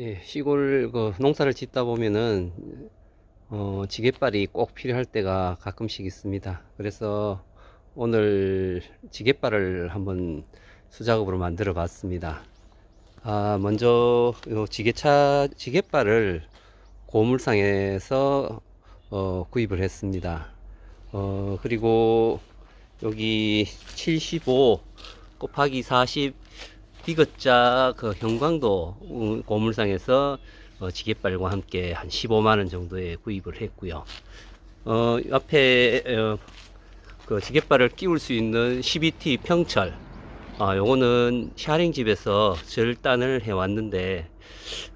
예, 시골 그 농사를 짓다 보면은 어, 지게발이 꼭 필요할 때가 가끔씩 있습니다. 그래서 오늘 지게발을 한번 수작업으로 만들어 봤습니다. 아, 먼저 요 지게차 지게발을 고물상에서 어, 구입을 했습니다. 어, 그리고 여기 75 곱하기 40 디귿자 그 형광도 음, 고물상에서 어, 지게발과 함께 한 15만원 정도에 구입을 했고요. 어, 앞에 어, 그 지게발을 끼울 수 있는 CBT 평철 아, 요거는 샤링 집에서 절단을 해 왔는데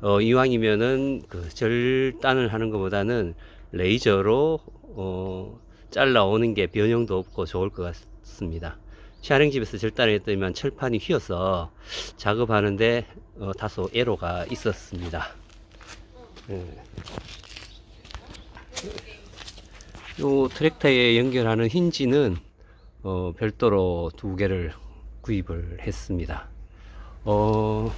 어, 이왕이면은 그 절단을 하는 것보다는 레이저로 어, 잘라오는 게 변형도 없고 좋을 것 같습니다. 샤링 집에서 절단을 했더니만 철판이 휘어서 작업하는데 어, 다소 애로가 있었습니다. 예. 요 트랙터에 연결하는 힌지는 어, 별도로 두 개를 구입을 했습니다. 어,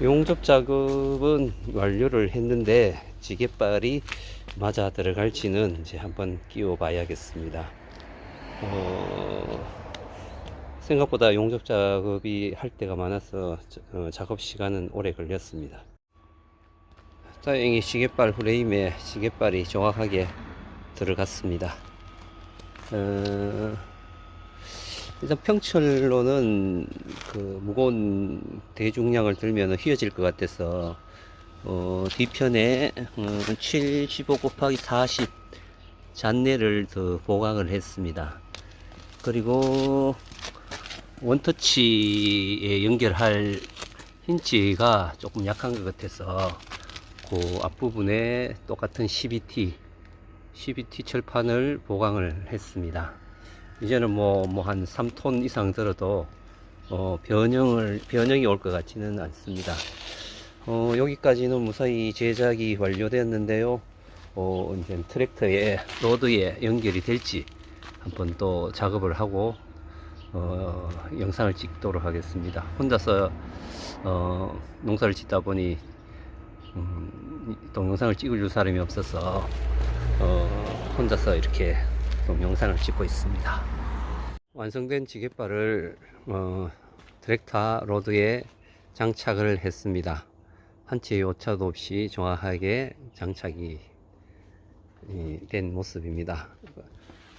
용접 작업은 완료를 했는데 지게발이 맞아 들어갈지는 이제 한번 끼워 봐야겠습니다. 어, 생각보다 용접 작업이 할 때가 많아서 저- 어, 작업 시간은 오래 걸렸습니다. 다행히 시계발 프레임에 시계발이 정확하게 들어갔습니다. 어, 일단 평철로는 그 무거운 대중량을 들면 휘어질 것 같아서 어, 뒤편에 어, 75 곱하기 40 잔내를 더 보강을 했습니다. 그리고 원터치에 연결할 힌지가 조금 약한 것 같아서 그 앞부분에 똑같은 CBT CBT 철판을 보강을 했습니다. 이제는 뭐 뭐 한 3톤 이상 들어도 어, 변형을 변형이 올 것 같지는 않습니다. 어, 여기까지는 무사히 제작이 완료되었는데요. 어, 이제 트랙터에 로드에 연결이 될지 한번 또 작업을 하고 어, 영상을 찍도록 하겠습니다. 혼자서 어, 농사를 짓다 보니 음, 동영상을 찍어줄 사람이 없어서 어, 혼자서 이렇게 동영상을 찍고 있습니다. 완성된 지게발을 어, 트랙터 로드에 장착을 했습니다. 한치의 오차도 없이 정확하게 장착이 이, 된 모습입니다.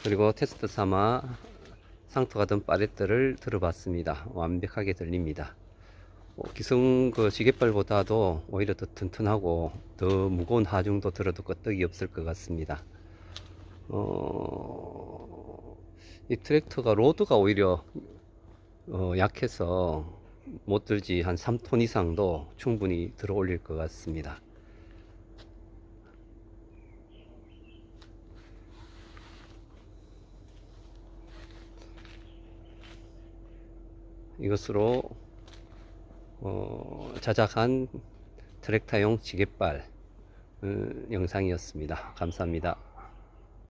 그리고 테스트 삼아 상토가 든 파레트를 들어봤습니다. 완벽하게 들립니다. 어, 기성 그 지게발보다도 오히려 더 튼튼하고 더 무거운 하중도 들어도 끄떡이 없을 것 같습니다. 어, 이 트랙터가 로드가 오히려 어, 약해서 못 들지 한 3톤 이상도 충분히 들어 올릴 것 같습니다. 이것으로 어, 자작한 트랙터용 지게발 어, 영상이었습니다. 감사합니다.